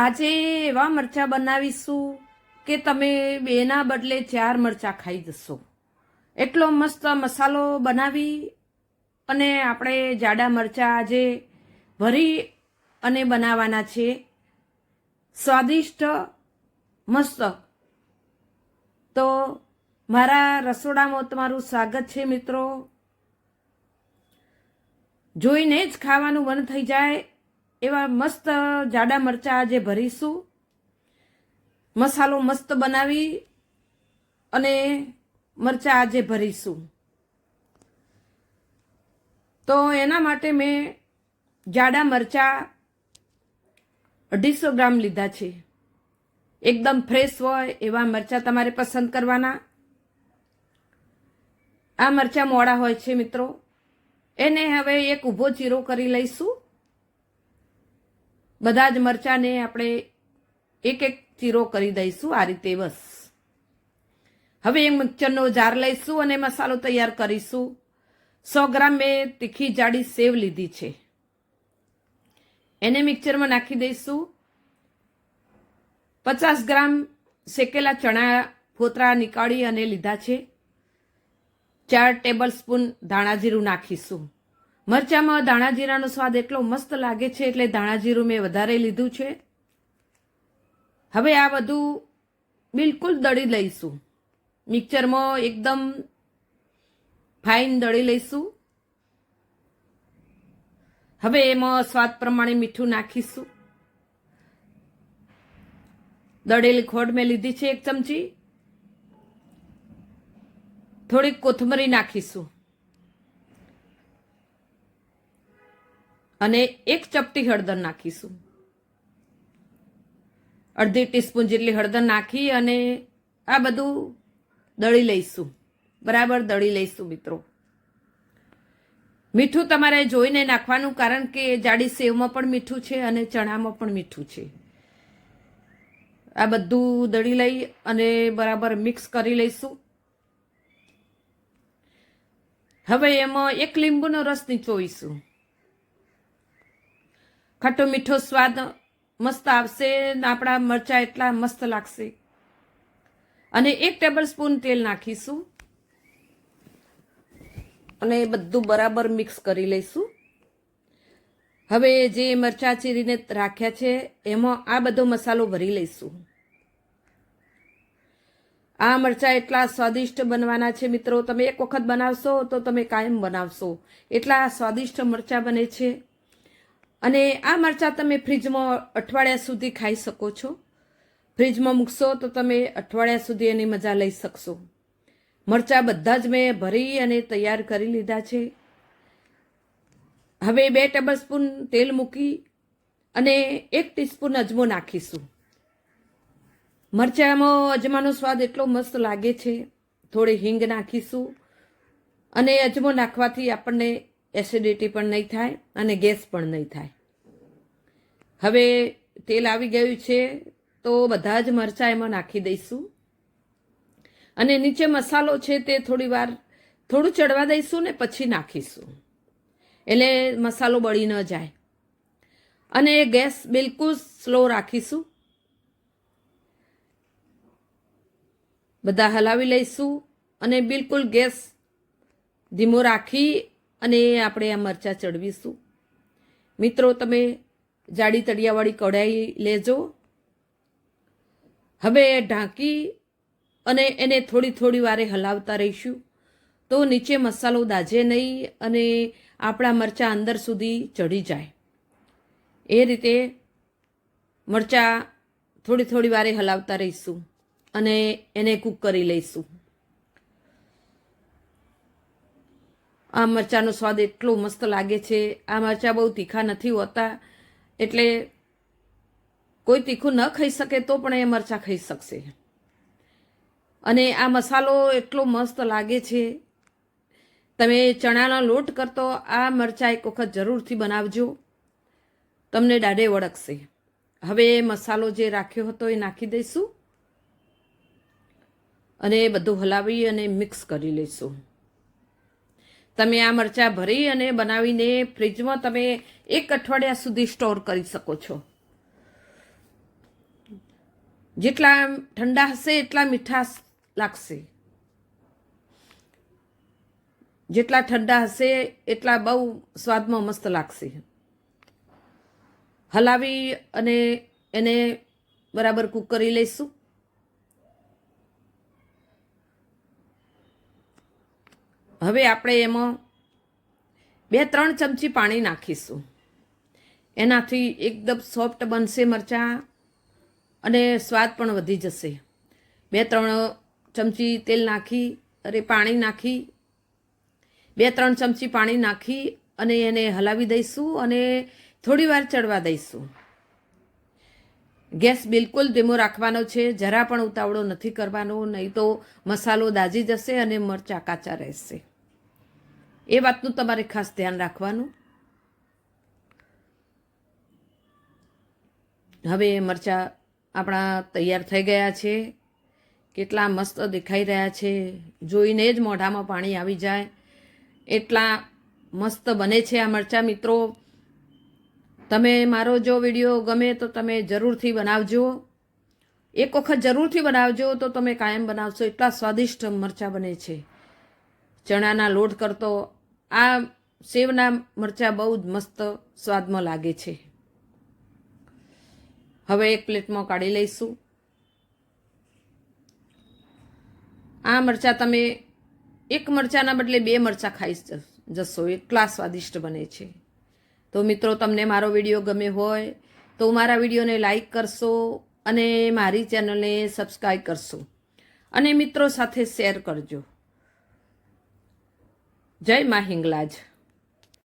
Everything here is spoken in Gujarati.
આજે એવા મરચાં બનાવીશું કે તમે બેના બદલે ચાર મરચાં ખાઈ જશો. એટલો મસ્ત મસાલો બનાવી અને આપણે જાડા મરચાં આજે ભરી અને બનાવવાના છે. સ્વાદિષ્ટ, મસ્ત. તો મારા રસોડામાં તમારું સ્વાગત છે મિત્રો. જોઈને જ ખાવાનું મન થઈ જાય. એવા મસ્ત જાડા મરચાં આજે ભરીશું. મસાલો મસ્ત બનાવી અને મરચાં આજે ભરીશું. તો એના માટે મેં જાડા મરચાં અઢીસો ગ્રામ લીધા છે. એકદમ ફ્રેશ હોય એવા મરચાં તમારે પસંદ કરવાના. આ મરચાં મોડા હોય છે મિત્રો. એને હવે એક ઊભો ચીરો કરી લઈશું. બધા જ મરચાંને આપણે એક એક ચીરો કરી દઈશું. આ રીતે બસ. હવે એ મિક્સરનો જાર લઈશું અને મસાલો તૈયાર કરીશું. સો ગ્રામ મેં તીખી જાડી સેવ લીધી છે. એને મિક્સરમાં નાખી દઈશું. પચાસ ગ્રામ શેકેલા ચણા ફોતરા નીકાળી અને લીધા છે. ચાર ટેબલ સ્પૂન ધાણા જીરું નાખીશું. મરચામાં ધાણા જીરાનો સ્વાદ એટલો મસ્ત લાગે છે એટલે ધાણા જીરું મેં વધારે લીધું છે. હવે આ બધું બિલકુલ દળી લઈશું. મિક્સરમાં એકદમ ફાઇન દળી લઈશું. હવે એમાં સ્વાદ પ્રમાણે મીઠું નાખીશું. દળેલી ખોડ મેં લીધી છે એક ચમચી. થોડીક કોથમરી નાખીશું. અને એક ચપટી હળદર નાખીશું. અડધી ટીસ્પૂન જેટલી હળદર નાખી અને આ બધું દળી લઈશું. બરાબર દળી લઈશું મિત્રો. મીઠું તમારે જોઈને નાખવાનું, કારણ કે જાડી સેવમાં પણ મીઠું છે અને ચણામાં પણ મીઠું છે. આ બધું દળી લઈ અને બરાબર મિક્સ કરી લઈશું. હવે એમાં એક લીંબુનો રસ નીચોઈશું ખાટો મીઠો સ્વાદ મસ્ત આવશે આપણા મરચાં એટલા મસ્ત લાગશે. અને એક ટેબલ સ્પૂન તેલ નાખીશું. અને બધું બરાબર મિક્સ કરી લઈશું. હવે જે મરચાં ચીરીને રાખ્યા છે, એમાં આ બધો મસાલો ભરી લઈશું. આ મરચાં એટલા સ્વાદિષ્ટ બનવાના છે મિત્રો. તમે એક વખત બનાવશો તો તમે કાયમ બનાવશો. એટલા સ્વાદિષ્ટ મરચાં બને છે. અને આ મરચાં તમે ફ્રીજમાં અઠવાડિયા સુધી ખાઈ શકો છો. ફ્રીજમાં મૂકશો તો તમે અઠવાડિયા સુધી એની મજા લઈ શકશો. મરચાં બધા જ મેં ભરી અને તૈયાર કરી લીધા છે. હવે બે ટેબલ સ્પૂન તેલ મૂકી અને એક ટીસ્પૂન અજમો નાખીશું. મરચાંમાં અજમાનો સ્વાદ એટલો મસ્ત લાગે છે. થોડી હિંગ નાખીશું અને અજમો નાખવાથી આપણને એસિડિટી પણ નહીં થાય અને ગેસ પણ નહીં થાય. હવે તેલ આવી ગયું છે તો બધા જ મરચાં એમાં નાખી દઈશું. અને નીચે મસાલો છે તે થોડી વાર થોડું ચડવા દઈશું ને પછી નાખીશું. એટલે મસાલો બળી ન જાય. અને ગેસ બિલકુલ સ્લો રાખીશું. બધા હલાવી લઈશું અને બિલકુલ ગેસ ધીમો રાખી અને આપણે આ મરચાં ચડવીશું. મિત્રો, તમે જાડી તળિયાવાળી કઢાઈ લેજો. હવે ઢાંકી અને એને થોડી થોડી વારે હલાવતા રહીશું. તો નીચે મસાલો દાજે નહીં અને આપણા મરચાં અંદર સુધી ચડી જાય. એ રીતે મરચાં થોડી થોડી વારે હલાવતા રહીશું અને એને કૂક કરી લઈશું. આ મરચાંનો સ્વાદ એટલો મસ્ત લાગે છે. આ મરચાં બહુ તીખા નથી હોતા, એટલે કોઈ તીખું ન ખાઈ શકે તો પણ એ મરચાં ખાઈ શકશે. અને આ મસાલો એટલો મસ્ત લાગે છે. તમે ચણાનો લોટ કરતો આ મરચાં એક વખત જરૂરથી બનાવજો. તમને દાઢે વળગશે. હવે મસાલો જે રાખ્યો હતો એ નાખી દઈશું. અને બધું હલાવી અને મિક્સ કરી લઈશું. તમે આ મરચાં ભરી અને બનાવીને ફ્રીજમાં તમે એક અઠવાડિયા સુધી સ્ટોર કરી શકો છો. જેટલા ઠંડા હશે, એટલા મીઠાશ લાગશે. જેટલા ઠંડા હશે, એટલા બહુ સ્વાદમાં મસ્ત લાગશે. હલાવી અને એને બરાબર કૂક કરી લઈશું. હવે આપણે એમાં બે ત્રણ ચમચી પાણી નાખીશું. એનાથી એકદમ સોફ્ટ બનશે મરચાં અને સ્વાદ પણ વધી જશે. બે ત્રણ ચમચી તેલ નાખી અરે પાણી નાખી, બે ત્રણ ચમચી પાણી નાખી અને એને હલાવી દઈશું અને થોડી વાર ચડવા દઈશું. ગેસ બિલકુલ ધીમો રાખવાનો છે, જરા પણ ઉતાવળો નથી કરવાનો, નહીં તો મસાલો દાજી જશે અને મરચાં કાચા રહેશે. એ વાતનું તમારે ખાસ ધ્યાન રાખવાનું. હવે મરચાં આપણા તૈયાર થઈ ગયા છે. કેટલા મસ્ત દેખાઈ રહ્યા છે. જોઈને જ મોઢામાં પાણી આવી જાય. એટલા મસ્ત બને છે આ મરચાં મિત્રો. તમે મારો જો વીડિયો ગમે તો તમે જરૂરથી બનાવજો. એક વખત જરૂરથી બનાવજો તો તમે કાયમ બનાવશો. એટલા સ્વાદિષ્ટ મરચાં બને છે. ચણાના લોટ કરતો આ સેવના મરચાં બહુ જ મસ્ત સ્વાદમાં લાગે છે. હવે એક પ્લેટમાં કાઢી લઈશું. આ મરચાં તમે એક મરચાંના બદલે બે મરચાં ખાઈ જશો. એટલા સ્વાદિષ્ટ બને છે. તો મિત્રો, તમને મારો વીડિયો ગમે હોય તો મારા વિડીયોને લાઈક કરશો અને મારી ચેનલને સબસ્ક્રાઈબ કરશો. અને મિત્રો, સાથે શેર કરજો. જય મા હિંગલાજ.